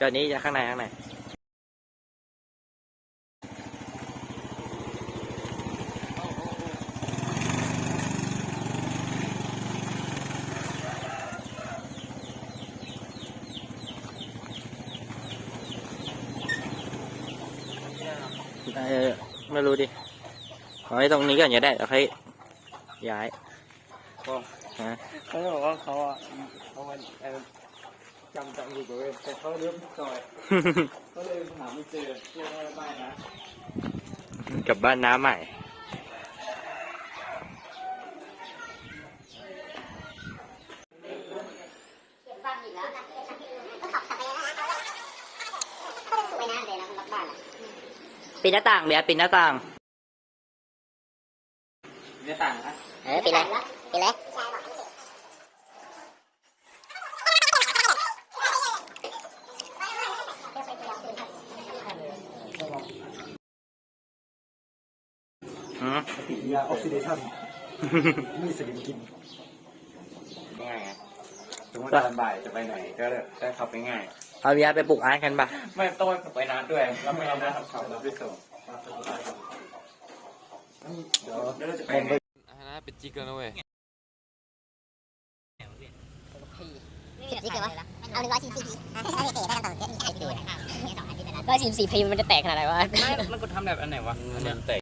จอดนี้จะข้างในข้างในเออไม่รู้ดิเอาไว้ตรงนี้ก่อนจะได้แล้วค่อยย้ายก็ฮะเขาบอกว่าเขาอะเขามันเอ่อ จำจำอยู่เลยแต่เขาเลี้ยวผิดซอยก็เลยหาไม่เจอเชื่อว่าบ้านนะกลับบ้านน้าใหม่บ้านอีกแล้วก็ขับกลับไปแล้วนะไม่น่าเลยนะคุณรักบ้านอะปิดหน้าต่างเบียร์ปิดหน้าต่าง เนี่ยต่างนะ เออปิดเลยปิดเลย อืม ปฏิกิริ ยาออกซิเดชันมีสลิมกินง่ายไงสมมติตอนบ่ายจะไปไหนก็ได้ขับไปง่ายเอาเบียร์ไปปลุกอาร์ตกันปะไม่ต้องไปขับไปนัดด้วยแล้วไม่เอานัดขับขับรับไปส่งเดี๋ยวแล้วเราจะไปไหนนะเป็นจิกแล้วนะเว้ยสิบลิตรเลยวะเอาหนึ่งร้อยสี่สิบลิตรอะเอาเก๋ได้กันต่อเก๋ไปดูนะครับเนี่ยสองอันที่เป็นร้อยสี่สิบสี่พิมมันจะแตกขนาดไหนวะไม่มันกูทำแบบอันไหนวะมันแตก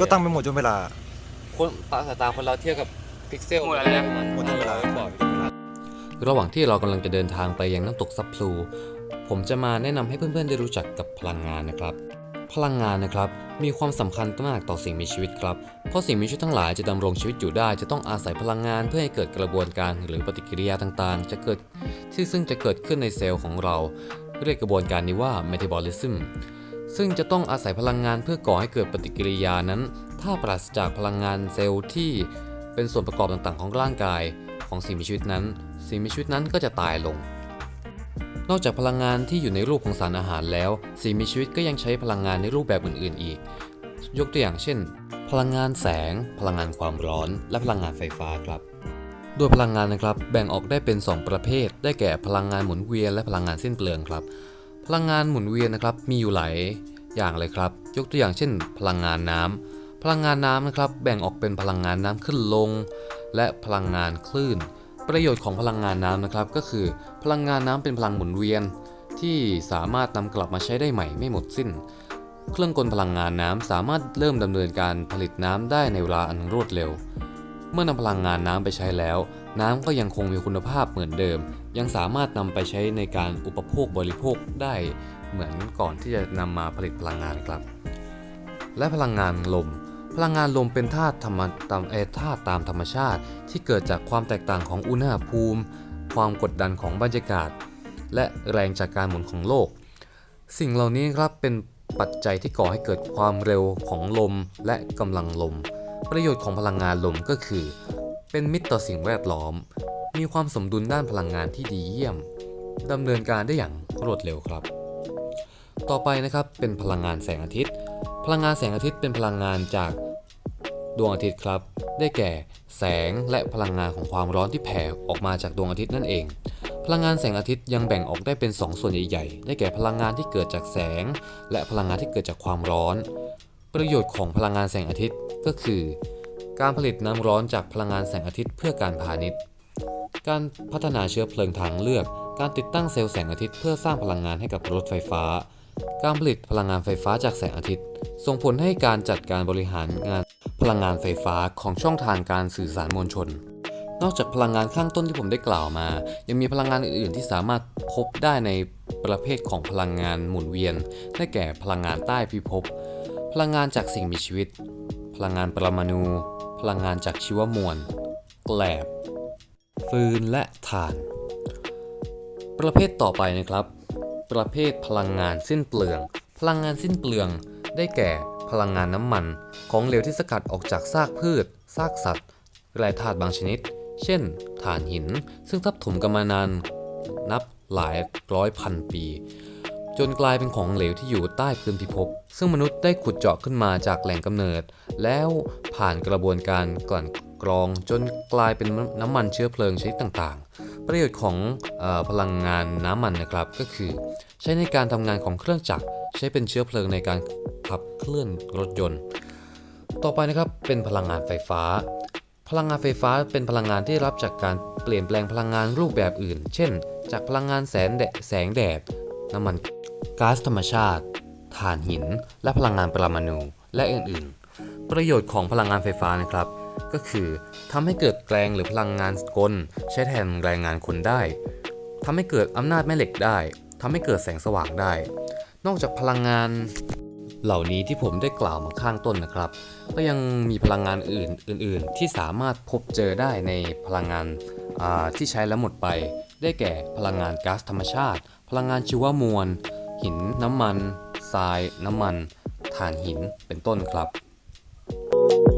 ก็ตั้งไปหมดจนเวลา คนตาสายตาคนเราเทียบกับพิกเซลหมดแล้วนะ หมดเวลา ระหว่างที่เรากำลังจะเดินทางไปยังน้ำตกซับพลู ผมจะมาแนะนำให้เพื่อนๆได้รู้จักกับพลังงานนะครับ พลังงานนะครับ มีความสำคัญมากต่อสิ่งมีชีวิตครับ เพราะสิ่งมีชีวิตทั้งหลายจะดำรงชีวิตอยู่ได้ จะต้องอาศัยพลังงานเพื่อให้เกิดกระบวนการหรือปฏิกิริยาต่างๆ จะเกิดที่ซึ่งจะเกิดขึ้นในเซลล์ของเรา เรียกกระบวนการนี้ว่า metabolism ซึ่ ซึ่งจะต้องอาศัยพลังงานเพื่อก่อให้เกิดปฏิกิริยานั้น ถ้าปราศจากพลังงานเซลล์ที่เป็นส่วนประกอบต่างๆ ของร่างกายของสิ่งมีชีวิตนั้น สิ่งมีชีวิตนั้นก็จะตายลง นอกจากพลังงานที่อยู่ในรูปของสารอาหารแล้ว สิ่งมีชีวิตก็ยังใช้พลังงานในรูปแบบอื่น ๆ อีก ยกตัวอย่างเช่น พลังงานแสง พลังงานความร้อน และพลังงานไฟฟ้าครับโดยพลังงานนะครับ แบ่งออกได้เป็น 2 ประเภท ได้แก่พลังงานหมุนเวียนและพลังงานสิ้นเปลืองครับ พลังงานหมุนเวียนนะครับมีอยู่หลายอย่างเลยครับ ยกตัวอย่างเช่น พลังงานน้ำพลังงานน้ำนะครับแบ่งออกเป็นพลังงานน้ำขึ้นลง และพลังงานคลื่น ประโยชน์ของพลังงานน้ำนะครับ ก็คือ พลังงานน้ำเป็นพลังหมุนเวียน ที่สามารถนำกลับมาใช้ได้ใหม่ไม่หมดสิ้น เครื่องกลพลังงานน้ำสามารถเริ่มดำเนินการผลิตน้ำได้ในเวลาอันรวดเร็ว เมื่อนำพลังงานน้ำไปใช้แล้ว น้ำก็ยังคงมีคุณภาพเหมือนเดิม ยังสามารถนำไปใช้ในการอุปโภคบริโภคได้เหมือนก่อนที่จะนำมาผลิตพลังงานครับ และพลังงานลม พลังงานลมเป็นธาตุธรรมตามเอธาตุตามธรรมชาติ ที่เกิดจากความแตกต่างของอุณหภูมิ ความกดดันของบรรยากาศ และแรงจากการหมุนของโลก สิ่งเหล่านี้ครับเป็นปัจจัยที่ก่อให้เกิดความเร็วของลมและกำลังลม ประโยชน์ของพลังงานลมก็คือ เป็นมิตรต่อสิ่งแวดล้อม มีความสมดุลด้านพลังงานที่ดีเยี่ยมดำเนินการได้อย่างรวดเร็วครับ ต่อไปนะครับเป็นพลังงานแสงอาทิตย์ พลังงานแสงอาทิตย์เป็นพลังงานจากดวงอาทิตย์ครับ ได้แก่แสงและพลังงานของความร้อนที่แผ่ออกมาจากดวงอาทิตย์นั่นเอง พลังงานแสงอาทิตย์ยังแบ่งออกได้เป็น 2 ส่วนใหญ่ๆ ได้แก่พลังงานที่เกิดจากแสง และพลังงานที่เกิดจากความร้อน ประโยชน์ของพลังงานแสงอาทิตย์ก็คือ การผลิตน้ำร้อนจากพลังงานแสงอาทิตย์เพื่อการพาณิชย์ การพัฒนาเชื้อเพลิงทางเลือก การติดตั้งเซลล์แสงอาทิตย์เพื่อสร้างพลังงานให้กับรถไฟฟ้า การผลิตพลังงานไฟฟ้าจากแสงอาทิตย์ ส่งผลให้การจัดการบริหารงานพลังงานไฟฟ้าของช่องทางการสื่อสารมวลชน นอกจากพลังงานข้างต้นที่ผมได้กล่าวมา ยังมีพลังงานอื่น ๆ ที่สามารถพบได้ในประเภทของพลังงานหมุนเวียน ได้แก่พลังงานใต้พิภพ พลังงานจากสิ่งมีชีวิต พลังงานปรมาณู พลังงานจากชีวมวล แกลบ ฟืนและถ่าน ประเภทต่อไปนะครับ ประเภทพลังงานสิ้นเปลือง พลังงานสิ้นเปลืองได้แก่พลังงานน้ำมัน ของเหลวที่สกัดออกจากซากพืช ซากสัตว์และธาตุบางชนิด เช่นถ่านหิน ซึ่งทับถมกันมานานนับหลายร้อยพันปี จนกลายเป็นของเหลวที่อยู่ใต้พื้นพิภพซึ่งมนุษย์ได้ขุดเจาะขึ้นมาจากแหล่งกำเนิด แล้วผ่านกระบวนการกลั่น กรองจนกลายเป็นน้ำมันเชื้อเพลิงชนิดต่างๆ ประโยชน์ของออพลังงานน้ำมันนะครับก็คือ ใช้ในการทำงานของเครื่องจักร ใช้เป็นเชื้อเพลิงในการขับเคลื่อนรถยนต์ ต่อไปนะครับเป็นพลังงานไฟฟ้า พลังงานไฟฟ้าเป็นพลังงานที่รับจากการเปลี่ยนแปลงพลังงานรูปแบบอื่น เช่น จากพลังงานแสงแดดแสงแดดน้ำมันก๊าซธรรมชาติถ่านหิน และพลังงานปรมาณูและอื่นๆ ประโยชน์ของพลังงานไฟฟ้านะครับ ก็คือทำให้เกิดแรงหรือพลังงานกล ใช้แทนแรงงานคนได้ทำให้เกิดอำนาจแม่เหล็กได้ทำให้เกิดแสงสว่างได้ นอกจากพลังงานเหล่านี้ที่ผมได้กล่าวมาข้างต้นนะครับ ก็ยังมีพลังงานอื่นอื่น ๆ ที่สามารถพบเจอได้ในพลังงานาที่ใช้แล้วหมดไป ได้แก่พลังงานก๊าซธรรมชาติ พลังงานชีวมวล หิน น้ำมัน ทราย น้ำมัน ถ่านหิน เป็นต้นครับเ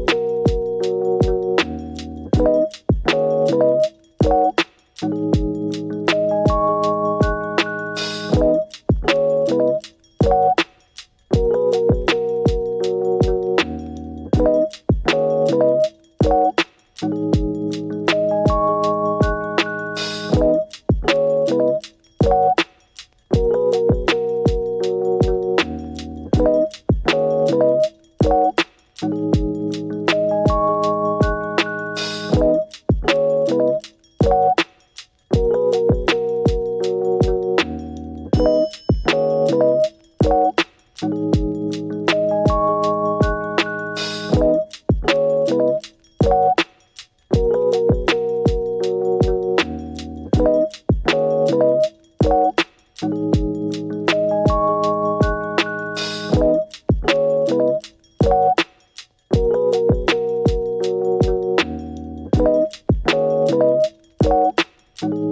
ริ่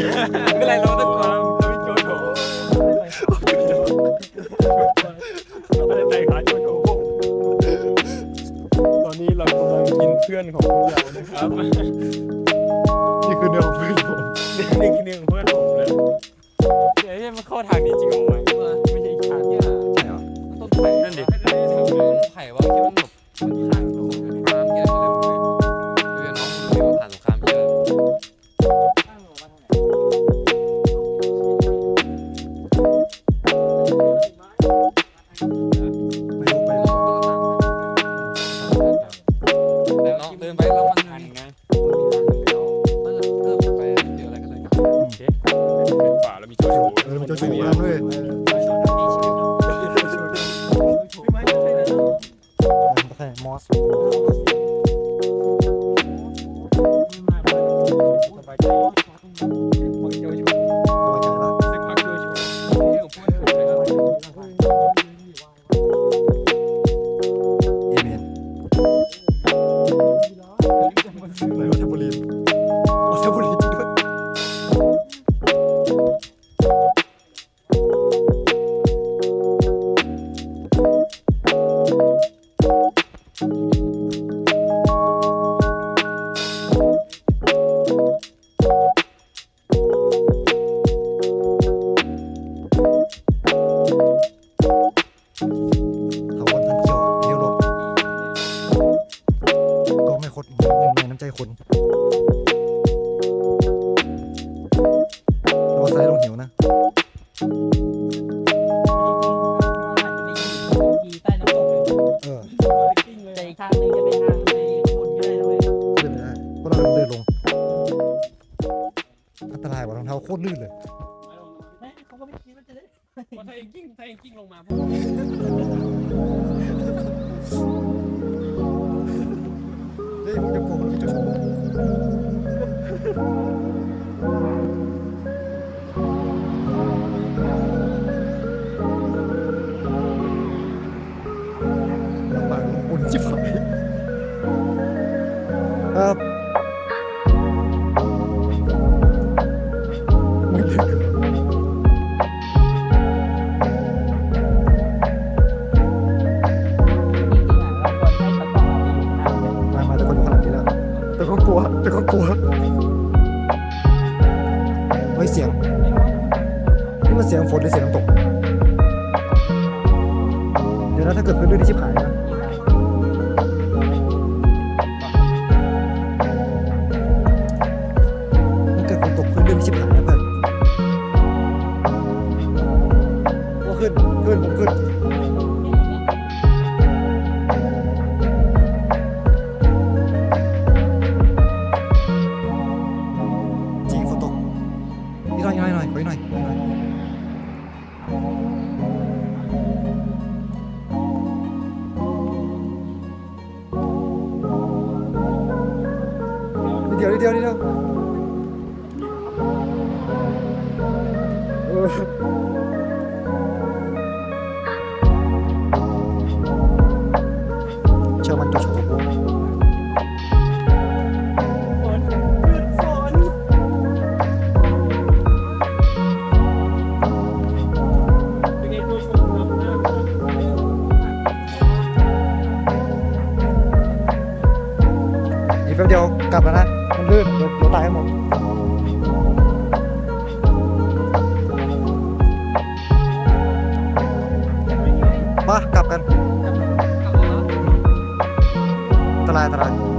Yeah. ตรลื่นเลยเขาก็ไม่คิดว่าจะได้พอถ้าเองกิ้งถ้าเองกิ้งลงมาเฮ้ยผมจะโกงมันจะโกงลำบากอุ่นจิบหายครับ แต่ก็กลัวเฮ้ยเสียง นี่มันเสียงฝนหรือเสียงน้ำตก เดี๋ยวนะถ้าเกิดเป็นเรื่องที่ชิบหายนะ นิดเอัน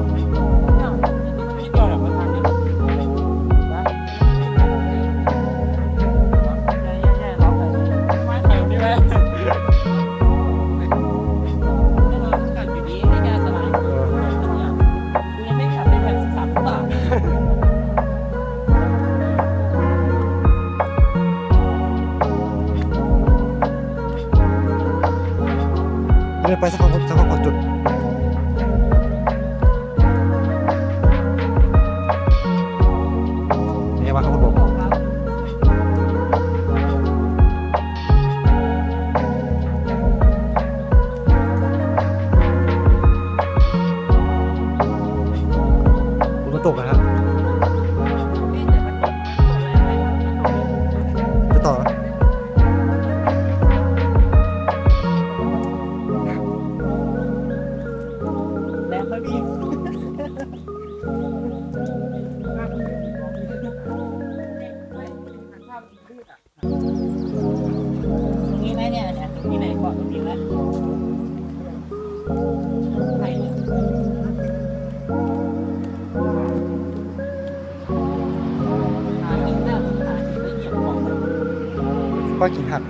ป้ากินหัก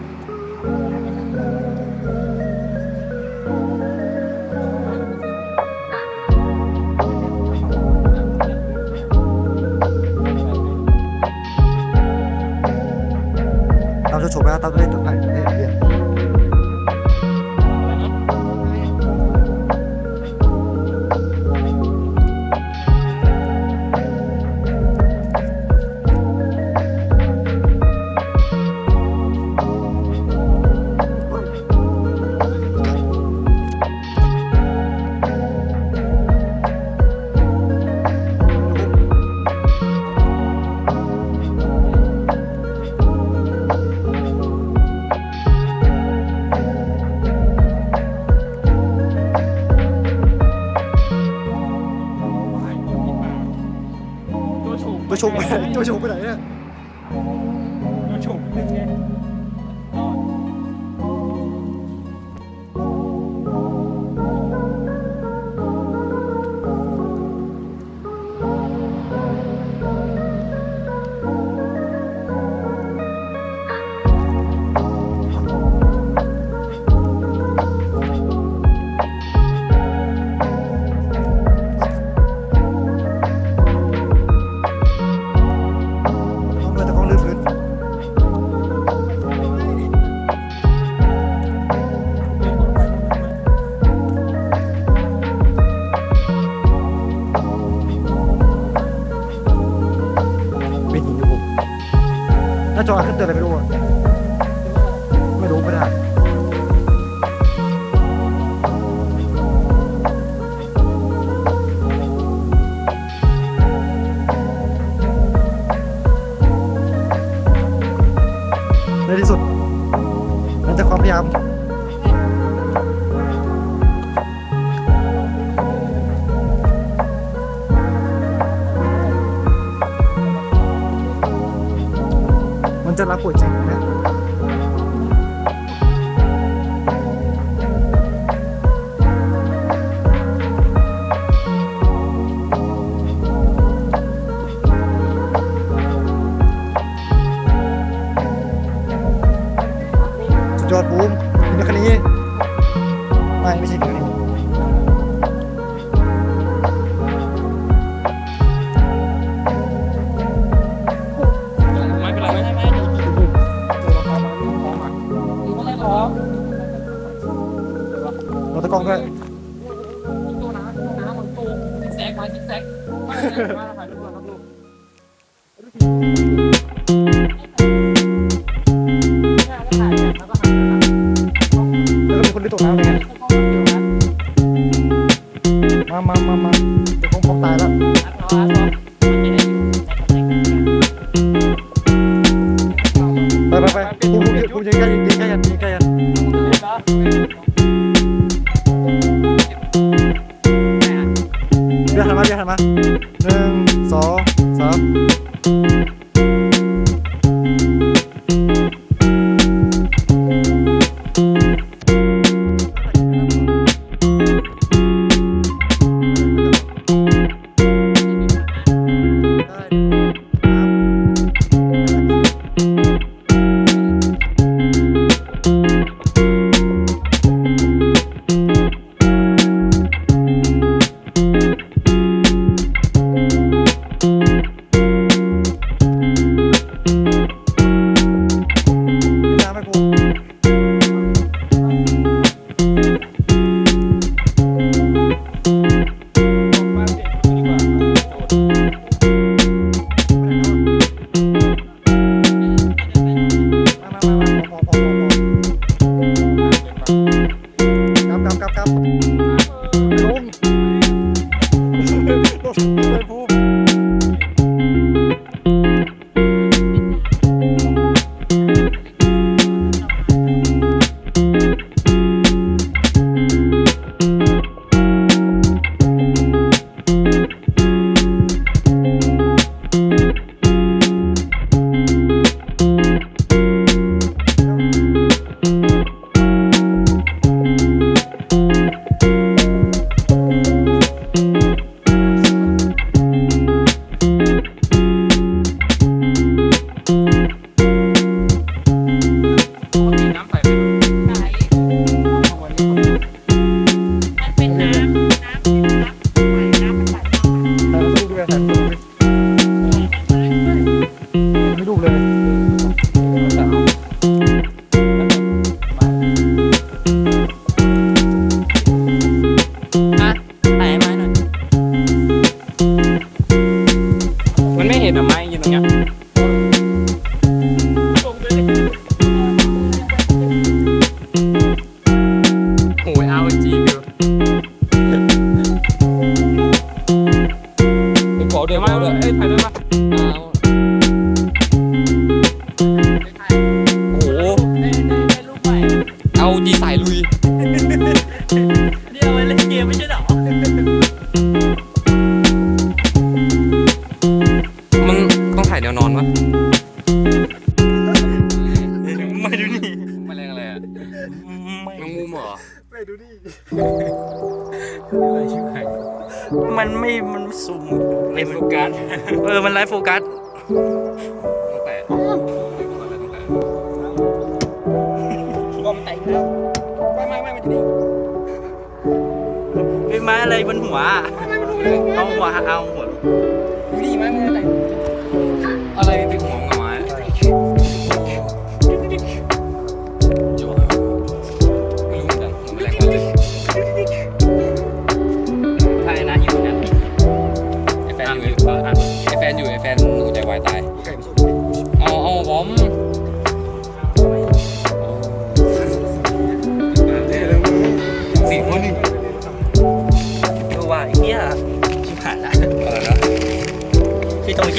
เราจะชมแล้วตามด้วยตัวไอ้ ชงไปโจชงไปไหนเนี่ย จะรับหัวใจ สองราตะกองด้วตัวน้ำตัวน้ำมันตู้ซิกแซกมาซิกแซกมาถ่ายรูปมาครับลูก 好的，好的，哎，排队嘛。 บนหัว เอาหัวเอาหัว ดูดิไมมึงอะไร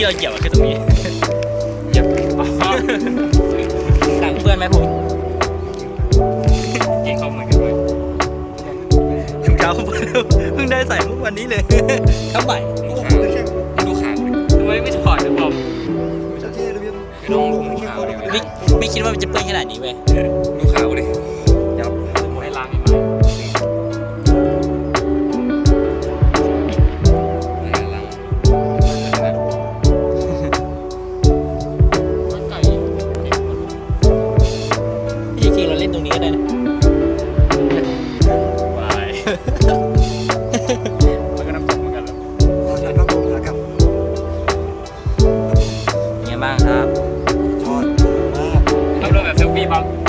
เราเหยียบอะคือตรงนี้ เหยียบอ๋อหลังเพื่อนไหมผมเก่งเข้าเหมือนกันเลยถุงเท้าเพิ่งได้ใส่เมื่อวันนี้เลยเท่าไหร่ดูขาดูขาทำไมไม่ถอดนะผมไม่ใช่ที่ระเบียบไม่ต้องดูขาดิไม่ไม่คิดว่ามันจะเปื้อนขนาดนี้เว้ย เ